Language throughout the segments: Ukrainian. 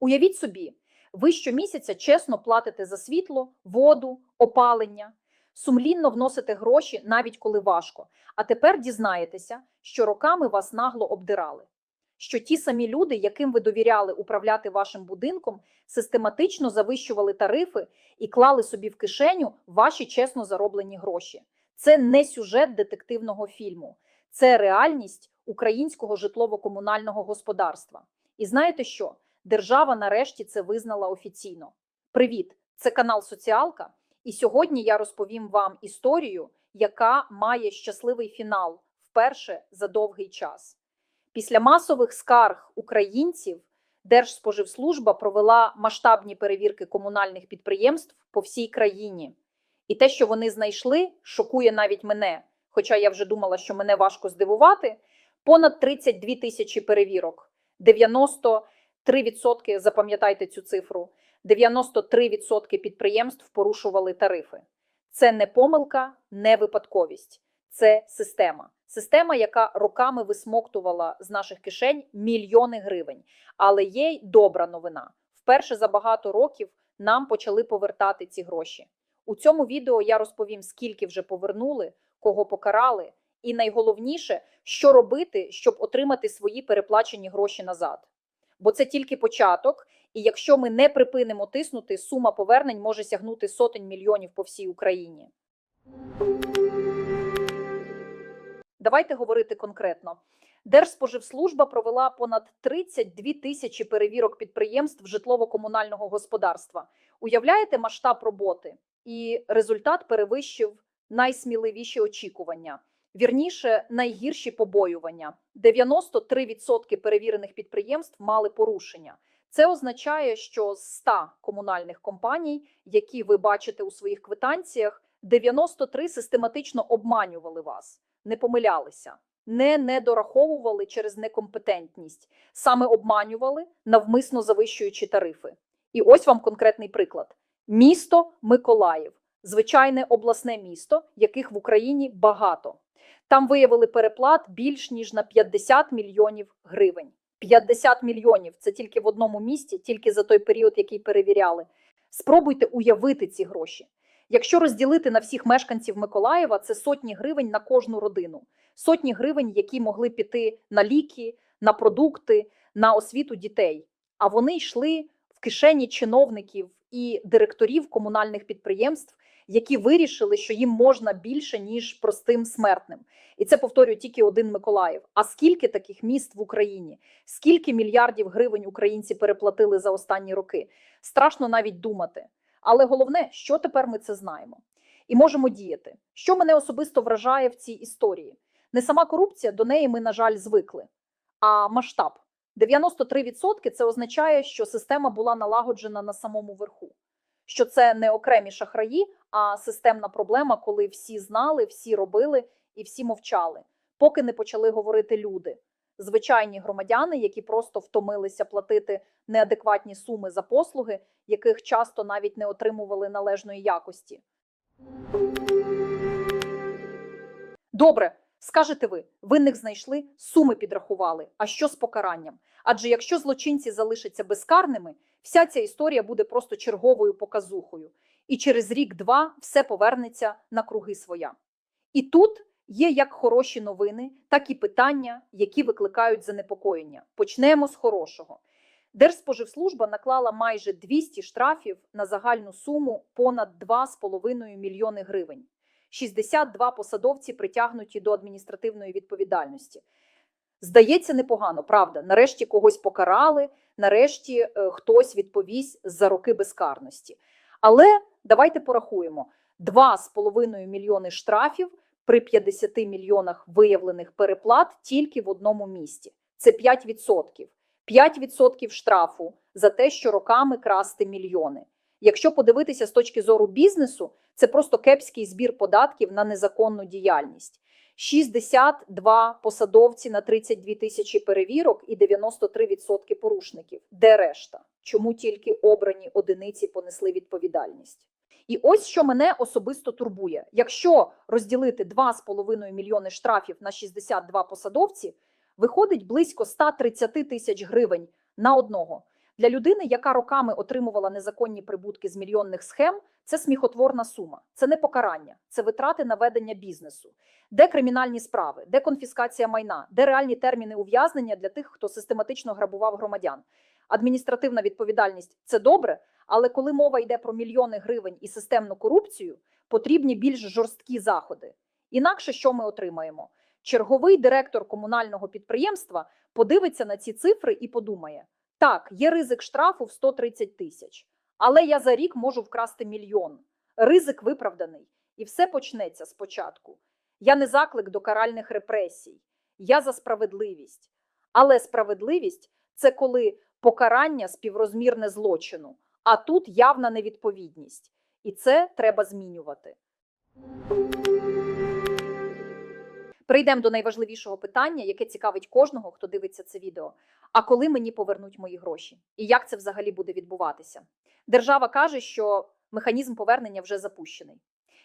Уявіть собі, ви щомісяця чесно платите за світло, воду, опалення, сумлінно вносите гроші, навіть коли важко. А тепер дізнаєтеся, що роками вас нагло обдирали. Що ті самі люди, яким ви довіряли управляти вашим будинком, систематично завищували тарифи і клали собі в кишеню ваші чесно зароблені гроші. Це не сюжет детективного фільму, це реальність українського житлово-комунального господарства. І знаєте що? Держава нарешті це визнала офіційно. Привіт! Це канал Соціалка. І сьогодні я розповім вам історію, яка має щасливий фінал вперше за довгий час. Після масових скарг українців Держспоживслужба провела масштабні перевірки комунальних підприємств по всій країні. І те, що вони знайшли, шокує навіть мене. Хоча я вже думала, що мене важко здивувати. Понад 32 тисячі перевірок, 93%, запам'ятайте цю цифру, 93% підприємств порушували тарифи. Це не помилка, не випадковість, це система. Система, яка роками висмоктувала з наших кишень мільйони гривень. Але є й добра новина. Вперше за багато років нам почали повертати ці гроші. У цьому відео я розповім, скільки вже повернули, кого покарали, і найголовніше, що робити, щоб отримати свої переплачені гроші назад. Бо це тільки початок, і якщо ми не припинимо тиснути, сума повернень може сягнути сотень мільйонів по всій Україні. Давайте говорити конкретно. Держспоживслужба провела понад 32 тисячі перевірок підприємств житлово-комунального господарства. Уявляєте масштаб роботи? І результат перевищив найсміливіші очікування. Вірніше, найгірші побоювання. 93% перевірених підприємств мали порушення. Це означає, що з 100 комунальних компаній, які ви бачите у своїх квитанціях, 93 систематично обманювали вас, не помилялися, не недораховували через некомпетентність, саме обманювали, навмисно завищуючи тарифи. І ось вам конкретний приклад: місто Миколаїв, звичайне обласне місто, яких в Україні багато. Там виявили переплат більш ніж на 50 мільйонів гривень. 50 мільйонів це тільки в одному місті, тільки за той період, який перевіряли. Спробуйте уявити ці гроші. Якщо розділити на всіх мешканців Миколаєва, це сотні гривень на кожну родину, сотні гривень, які могли піти на ліки, на продукти, на освіту дітей. А вони йшли в кишені чиновників і директорів комунальних підприємств, які вирішили, що їм можна більше ніж простим смертним. І це повторюю тільки один Миколаїв. А скільки таких міст в Україні? Скільки мільярдів гривень українці переплатили за останні роки? Страшно навіть думати. Але головне, що тепер ми це знаємо і можемо діяти. Що мене особисто вражає в цій історії? Не сама корупція, до неї ми, на жаль, звикли, а масштаб. 93% це означає, що система була налагоджена на самому верху. Що це не окремі шахраї, а системна проблема, коли всі знали, всі робили і всі мовчали, поки не почали говорити люди, звичайні громадяни, які просто втомилися платити неадекватні суми за послуги, яких часто навіть не отримували належної якості. Добре, скажете ви, винних знайшли, суми підрахували. А що з покаранням? Адже якщо злочинці залишаться безкарними, вся ця історія буде просто черговою показухою. І через рік-два все повернеться на круги своя. І тут є як хороші новини, так і питання, які викликають занепокоєння. Почнемо з хорошого. Держспоживслужба наклала майже 200 штрафів на загальну суму понад 2,5 мільйони гривень. 62 посадовці притягнуті до адміністративної відповідальності. Здається, непогано, правда. Нарешті когось покарали, нарешті е, хтось відповість за роки безкарності. Але давайте порахуємо: 2,5 мільйони штрафів при 50 мільйонах виявлених переплат тільки в одному місті. Це 5%. 5% штрафу за те, що роками красти мільйони. Якщо подивитися з точки зору бізнесу, це просто кепський збір податків на незаконну діяльність. 62 посадовці на 32 тисячі перевірок і 93% порушників. Де решта? Чому тільки обрані одиниці понесли відповідальність? І ось що мене особисто турбує: якщо розділити 2,5 мільйони штрафів на 62 посадовці, виходить близько 130 тисяч гривень на одного. Для людини, яка роками отримувала незаконні прибутки з мільйонних схем, це сміхотворна сума, це не покарання, це витрати на ведення бізнесу. Де кримінальні справи, де конфіскація майна, де реальні терміни ув'язнення для тих, хто систематично грабував громадян. Адміністративна відповідальність це добре, але коли мова йде про мільйони гривень і системну корупцію, потрібні більш жорсткі заходи. Інакше що ми отримаємо? Черговий директор комунального підприємства подивиться на ці цифри і подумає: так, є ризик штрафу в 130 тисяч, але я за рік можу вкрасти мільйон. Ризик виправданий, і все почнеться спочатку. Я не заклик до каральних репресій, я за справедливість. Але справедливість це коли покарання співрозмірне злочину, а тут явна невідповідність. І це треба змінювати. Прийдемо до найважливішого питання, яке цікавить кожного, хто дивиться це відео. А коли мені повернуть мої гроші? І як це взагалі буде відбуватися? Держава каже, що механізм повернення вже запущений.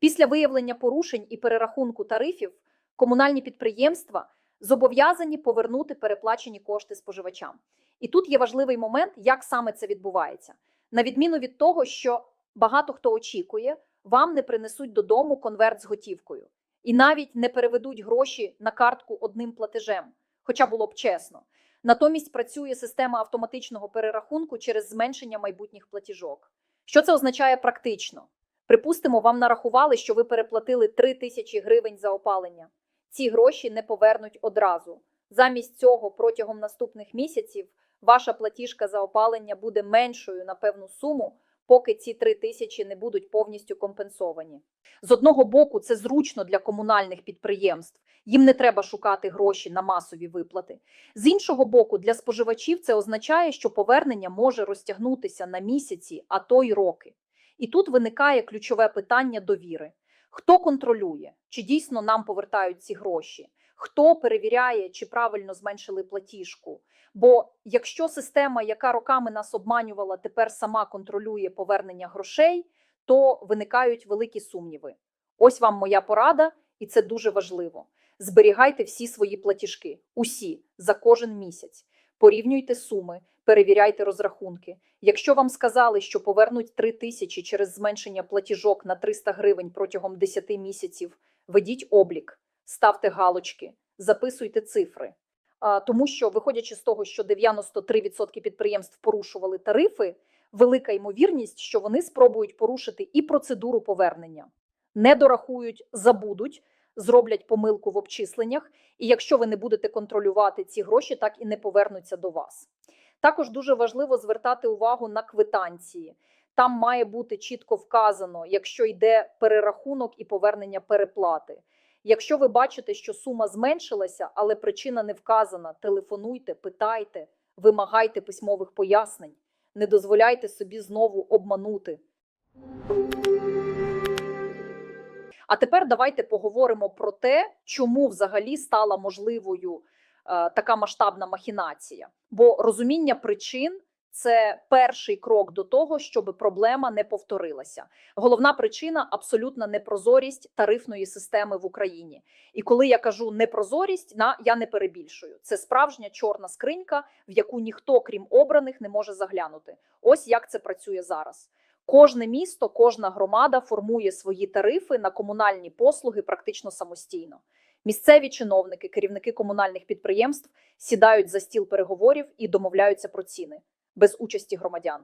Після виявлення порушень і перерахунку тарифів комунальні підприємства зобов'язані повернути переплачені кошти споживачам. І тут є важливий момент, як саме це відбувається. На відміну від того, що багато хто очікує, вам не принесуть додому конверт з готівкою і навіть не переведуть гроші на картку одним платежем, хоча було б чесно. Натомість працює система автоматичного перерахунку через зменшення майбутніх платіжок. Що це означає практично? Припустимо, вам нарахували, що ви переплатили 3 тисячі гривень за опалення. Ці гроші не повернуть одразу. Замість цього протягом наступних місяців ваша платіжка за опалення буде меншою на певну суму, поки ці 3 тисячі не будуть повністю компенсовані. З одного боку, це зручно для комунальних підприємств. Їм не треба шукати гроші на масові виплати. З іншого боку, для споживачів це означає, що повернення може розтягнутися на місяці, а то й роки. І тут виникає ключове питання довіри: хто контролює, чи дійсно нам повертають ці гроші? Хто перевіряє, чи правильно зменшили платіжку? Бо якщо система, яка роками нас обманювала, тепер сама контролює повернення грошей, то виникають великі сумніви. Ось вам моя порада, і це дуже важливо. Зберігайте всі свої платіжки, усі за кожен місяць. Порівнюйте суми, перевіряйте розрахунки. Якщо вам сказали, що повернуть 3 тисячі через зменшення платіжок на 300 гривень протягом 10 місяців, ведіть облік, ставте галочки, записуйте цифри. Тому що, виходячи з того, що 93% підприємств порушували тарифи, велика ймовірність, що вони спробують порушити і процедуру повернення, не дорахують, забудуть, зроблять помилку в обчисленнях, і якщо ви не будете контролювати ці гроші, так і не повернуться до вас. Також дуже важливо звертати увагу на квитанції. Там має бути чітко вказано, якщо йде перерахунок і повернення переплати. Якщо ви бачите, що сума зменшилася, але причина не вказана, телефонуйте, питайте, вимагайте письмових пояснень, не дозволяйте собі знову обманути. А тепер давайте поговоримо про те, чому взагалі стала можливою е, така масштабна махінація. Бо розуміння причин це перший крок до того, щоб проблема не повторилася. Головна причина абсолютна непрозорість тарифної системи в Україні. І коли я кажу непрозорість, на я не перебільшую. Це справжня чорна скринька, в яку ніхто, крім обраних, не може заглянути. Ось як це працює зараз. Кожне місто, кожна громада формує свої тарифи на комунальні послуги практично самостійно. Місцеві чиновники, керівники комунальних підприємств сідають за стіл переговорів і домовляються про ціни без участі громадян,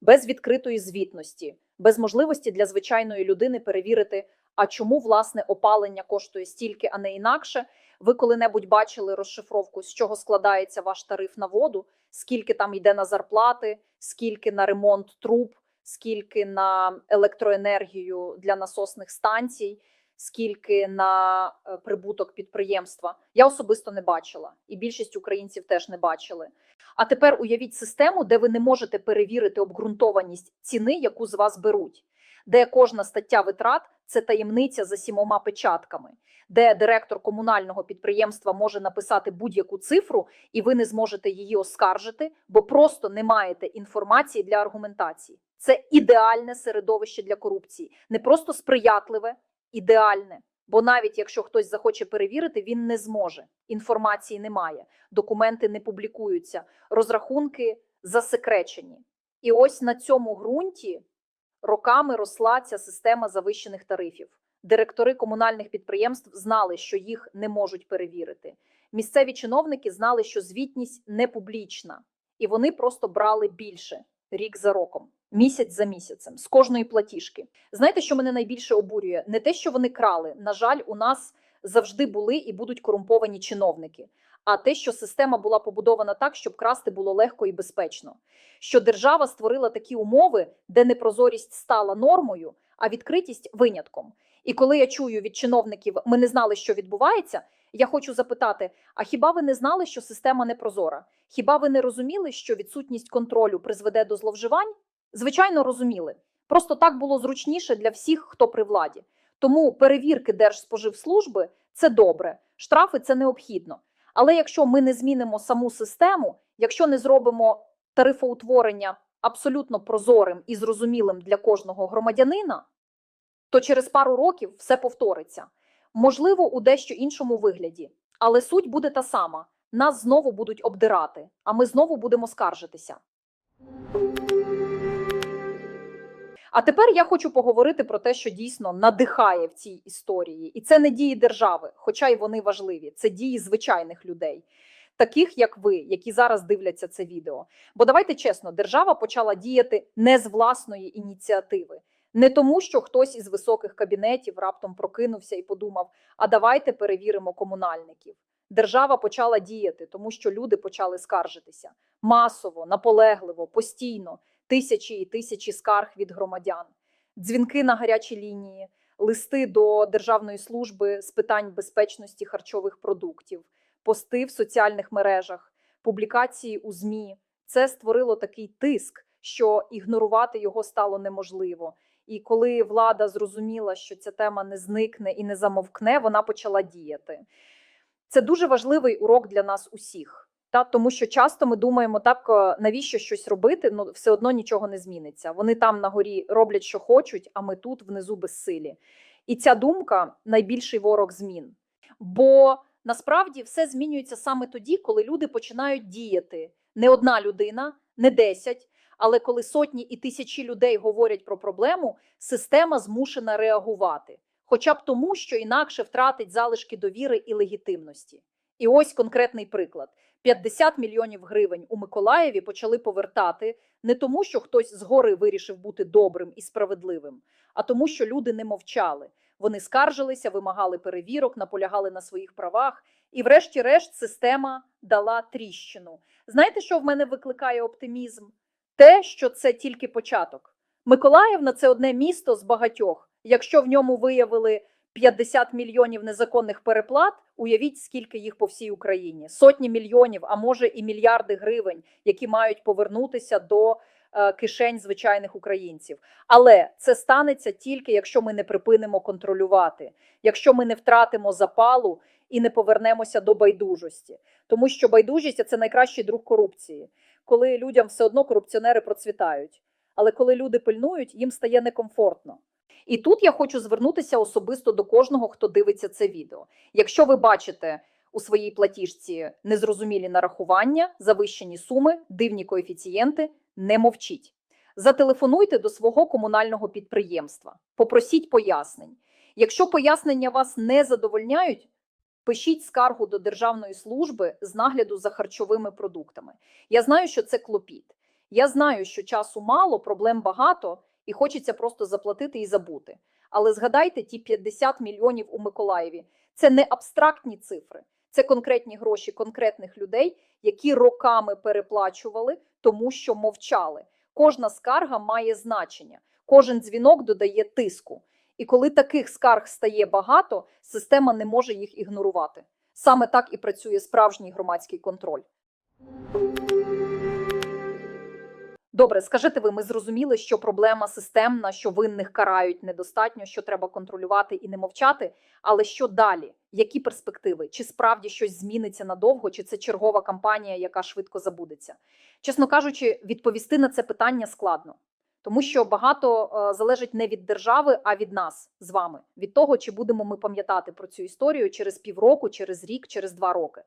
без відкритої звітності, без можливості для звичайної людини перевірити, а чому власне опалення коштує стільки, а не інакше. Ви коли-небудь бачили розшифровку, з чого складається ваш тариф на воду, скільки там йде на зарплати, скільки на ремонт труб, скільки на електроенергію для насосних станцій, скільки на е, прибуток підприємства. Я особисто не бачила, і більшість українців теж не бачили. А тепер уявіть систему, де ви не можете перевірити обґрунтованість ціни, яку з вас беруть, де кожна стаття витрат це таємниця за сімома печатками, де директор комунального підприємства може написати будь-яку цифру, і ви не зможете її оскаржити, бо просто не маєте інформації для аргументації. Це ідеальне середовище для корупції, не просто сприятливе, ідеальне. Бо навіть якщо хтось захоче перевірити, він не зможе. Інформації немає, документи не публікуються, розрахунки засекречені. І ось на цьому ґрунті роками росла ця система завищених тарифів. Директори комунальних підприємств знали, що їх не можуть перевірити. Місцеві чиновники знали, що звітність не публічна, і вони просто брали більше рік за роком, місяць за місяцем, з кожної платіжки. Знаєте, що мене найбільше обурює? Не те, що вони крали. На жаль, у нас завжди були і будуть корумповані чиновники. А те, що система була побудована так, щоб красти було легко і безпечно, що держава створила такі умови, де непрозорість стала нормою, а відкритість винятком. І коли я чую від чиновників, ми не знали, що відбувається. Я хочу запитати: а хіба ви не знали, що система не прозора? Хіба ви не розуміли, що відсутність контролю призведе до зловживань? Звичайно, розуміли. Просто так було зручніше для всіх, хто при владі. Тому перевірки Держспоживслужби це добре, штрафи це необхідно. Але якщо ми не змінимо саму систему, якщо не зробимо тарифоутворення абсолютно прозорим і зрозумілим для кожного громадянина, то через пару років все повториться. Можливо, у дещо іншому вигляді, але суть буде та сама: нас знову будуть обдирати, а ми знову будемо скаржитися. А тепер я хочу поговорити про те, що дійсно надихає в цій історії, і це не дії держави, хоча й вони важливі. Це дії звичайних людей, таких як ви, які зараз дивляться це відео. Бо давайте чесно, держава почала діяти не з власної ініціативи. Не тому, що хтось із високих кабінетів раптом прокинувся і подумав: а давайте перевіримо комунальників. Держава почала діяти, тому що люди почали скаржитися масово, наполегливо, постійно, тисячі і тисячі скарг від громадян, дзвінки на гарячі лінії, листи до Державної служби з питань безпечності харчових продуктів, пости в соціальних мережах, публікації у ЗМІ. Це створило такий тиск, що ігнорувати його стало неможливо. І коли влада зрозуміла, що ця тема не зникне і не замовкне, вона почала діяти. Це дуже важливий урок для нас усіх. Та тому, що часто ми думаємо, так е, навіщо щось робити, ну все одно нічого не зміниться. Вони там на горі роблять, що хочуть, а ми тут внизу безсилі. І ця думка найбільший ворог змін. Бо насправді все змінюється саме тоді, коли люди починають діяти. Не одна людина, не десять, але коли сотні і тисячі людей говорять про проблему, система змушена реагувати, хоча б тому, що інакше втратить залишки довіри і легітимності. І ось конкретний приклад: 50 мільйонів гривень у Миколаєві почали повертати не тому, що хтось згори вирішив бути добрим і справедливим, а тому, що люди не мовчали. Вони скаржилися, вимагали перевірок, наполягали на своїх правах, і, врешті-решт, система дала тріщину. Знаєте, що в мене викликає оптимізм? Те, що це тільки початок. Миколаївна це одне місто з багатьох. Якщо в ньому виявили 50 мільйонів незаконних переплат, уявіть, скільки їх по всій Україні. Сотні мільйонів, а може і мільярди гривень, які мають повернутися до е, кишень звичайних українців. Але це станеться тільки, якщо ми не припинимо контролювати, якщо ми не втратимо запалу і не повернемося до байдужості. Тому що байдужість це найкращий друг корупції, коли людям все одно корупціонери процвітають. Але коли люди пильнують, їм стає некомфортно. І тут я хочу звернутися особисто до кожного, хто дивиться це відео. Якщо ви бачите у своїй платіжці незрозумілі нарахування, завищені суми, дивні коефіцієнти, не мовчіть. Зателефонуйте до свого комунального підприємства, попросіть пояснень. Якщо пояснення вас не задовольняють, пишіть скаргу до Державної служби з нагляду за харчовими продуктами. Я знаю, що це клопіт. Я знаю, що часу мало, проблем багато, і хочеться просто заплатити і забути. Але згадайте ті 50 мільйонів у Миколаєві. Це не абстрактні цифри, це конкретні гроші конкретних людей, які роками переплачували, тому що мовчали. Кожна скарга має значення, кожен дзвінок додає тиску. І коли таких скарг стає багато, система не може їх ігнорувати. Саме так і працює справжній громадський контроль. Добре, скажете ви, ми зрозуміли, що проблема системна, що винних карають недостатньо, що треба контролювати і не мовчати. Але що далі? Які перспективи? Чи справді щось зміниться надовго, чи це чергова кампанія, яка швидко забудеться? Чесно кажучи, відповісти на це питання складно, тому що багато е, залежить не від держави, а від нас з вами, від того, чи будемо ми пам'ятати про цю історію через півроку, через рік, через два роки.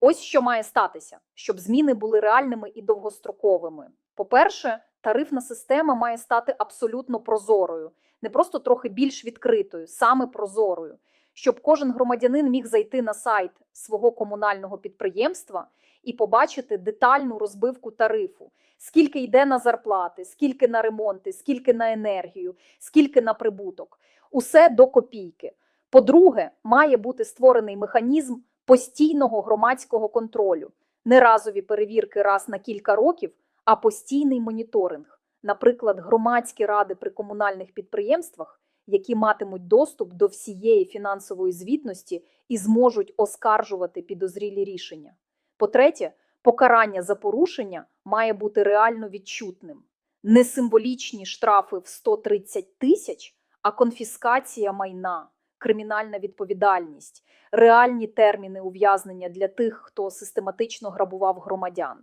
Ось що має статися, щоб зміни були реальними і довгостроковими. По-перше, тарифна система має стати абсолютно прозорою, не просто трохи більш відкритою, саме прозорою, щоб кожен громадянин міг зайти на сайт свого комунального підприємства і побачити детальну розбивку тарифу, скільки йде на зарплати, скільки на ремонти, скільки на енергію, скільки на прибуток. Усе до копійки. По-друге, має бути створений механізм постійного громадського контролю, не разові перевірки раз на кілька років, а постійний моніторинг, наприклад, громадські ради при комунальних підприємствах, які матимуть доступ до всієї фінансової звітності і зможуть оскаржувати підозрілі рішення. По-третє, покарання за порушення має бути реально відчутним. Не символічні штрафи в 130 тисяч, а конфіскація майна, кримінальна відповідальність, реальні терміни ув'язнення для тих, хто систематично грабував громадян.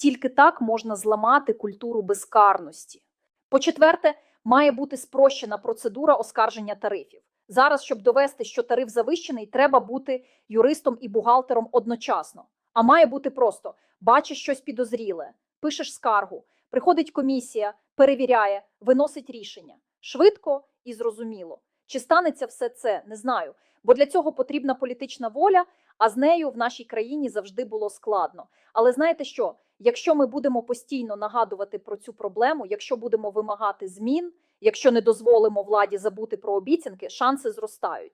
Тільки так можна зламати культуру безкарності. По-четверте, має бути спрощена процедура оскарження тарифів. Зараз, щоб довести, що тариф завищений, треба бути юристом і бухгалтером одночасно. А має бути просто: бачиш щось підозріле, пишеш скаргу, приходить комісія, перевіряє, виносить рішення швидко і зрозуміло. Чи станеться все це, не знаю. Бо для цього потрібна політична воля, а з нею в нашій країні завжди було складно. Але знаєте що? Якщо ми будемо постійно нагадувати про цю проблему, якщо будемо вимагати змін, якщо не дозволимо владі забути про обіцянки, шанси зростають.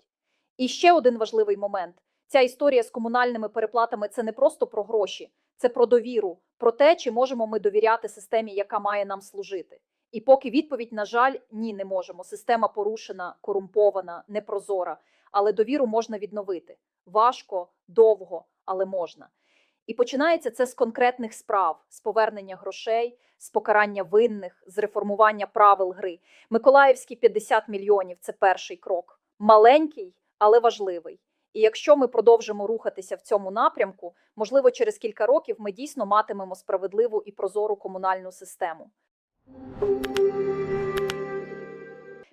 І ще один важливий момент: ця історія з комунальними переплатами це не просто про гроші, це про довіру, про те, чи можемо ми довіряти системі, яка має нам служити. І поки відповідь, на жаль, ні, не можемо. Система порушена, корумпована, непрозора, але довіру можна відновити. Важко, довго, але можна. І починається це з конкретних справ, з повернення грошей, з покарання винних, з реформування правил гри. Миколаївські 50 мільйонів це перший крок. Маленький, але важливий. І якщо ми продовжимо рухатися в цьому напрямку, можливо, через кілька років ми дійсно матимемо справедливу і прозору комунальну систему.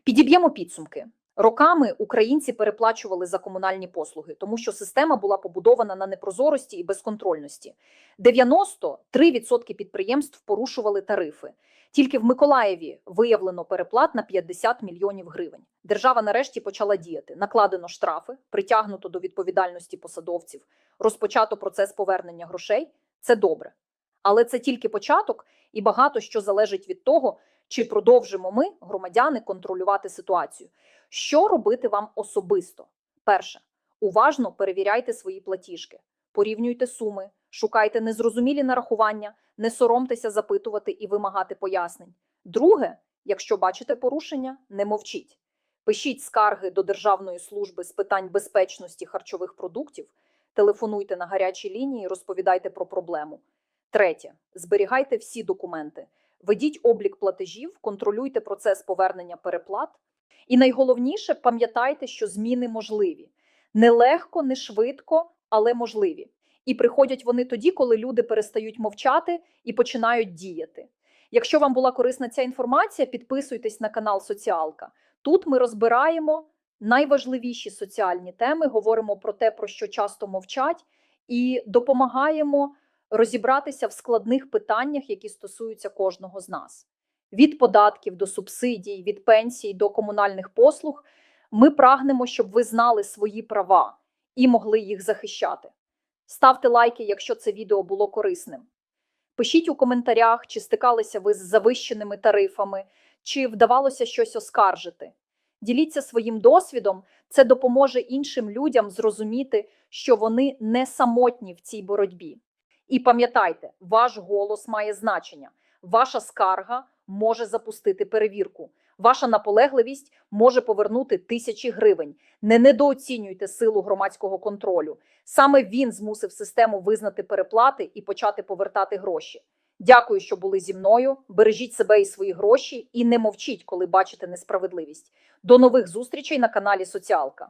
Підіб'ємо підсумки. Роками українці переплачували за комунальні послуги, тому що система була побудована на непрозорості і безконтрольності. 93% підприємств порушували тарифи. Тільки в Миколаєві виявлено переплат на 50 мільйонів гривень. Держава нарешті почала діяти. Накладено штрафи, притягнуто до відповідальності посадовців, розпочато процес повернення грошей. Це добре. Але це тільки початок, і багато що залежить від того, чи продовжимо ми, громадяни, контролювати ситуацію. Що робити вам особисто? Перше, уважно перевіряйте свої платіжки, порівнюйте суми, шукайте незрозумілі нарахування, не соромтеся запитувати і вимагати пояснень. Друге, якщо бачите порушення, не мовчіть. Пишіть скарги до Державної служби з питань безпечності харчових продуктів, телефонуйте на гарячі лінії, розповідайте про проблему. Третє, зберігайте всі документи, ведіть облік платежів, контролюйте процес повернення переплат. І найголовніше, пам'ятайте, що зміни можливі. Нелегко, не швидко, але можливі. І приходять вони тоді, коли люди перестають мовчати і починають діяти. Якщо вам була корисна ця інформація, підписуйтесь на канал Соціалка. Тут ми розбираємо найважливіші соціальні теми, говоримо про те, про що часто мовчать, і допомагаємо розібратися в складних питаннях, які стосуються кожного з нас. Від податків до субсидій, від пенсій до комунальних послуг, ми прагнемо, щоб ви знали свої права і могли їх захищати. Ставте лайки, якщо це відео було корисним. Пишіть у коментарях, чи стикалися ви з завищеними тарифами, чи вдавалося щось оскаржити. Діліться своїм досвідом, це допоможе іншим людям зрозуміти, що вони не самотні в цій боротьбі. І пам'ятайте, ваш голос має значення, ваша скарга може запустити перевірку. Ваша наполегливість може повернути тисячі гривень. Не недооцінюйте силу громадського контролю. Саме він змусив систему визнати переплати і почати повертати гроші. Дякую, що були зі мною. Бережіть себе і свої гроші, і не мовчіть, коли бачите несправедливість. До нових зустрічей на каналі Соціалка.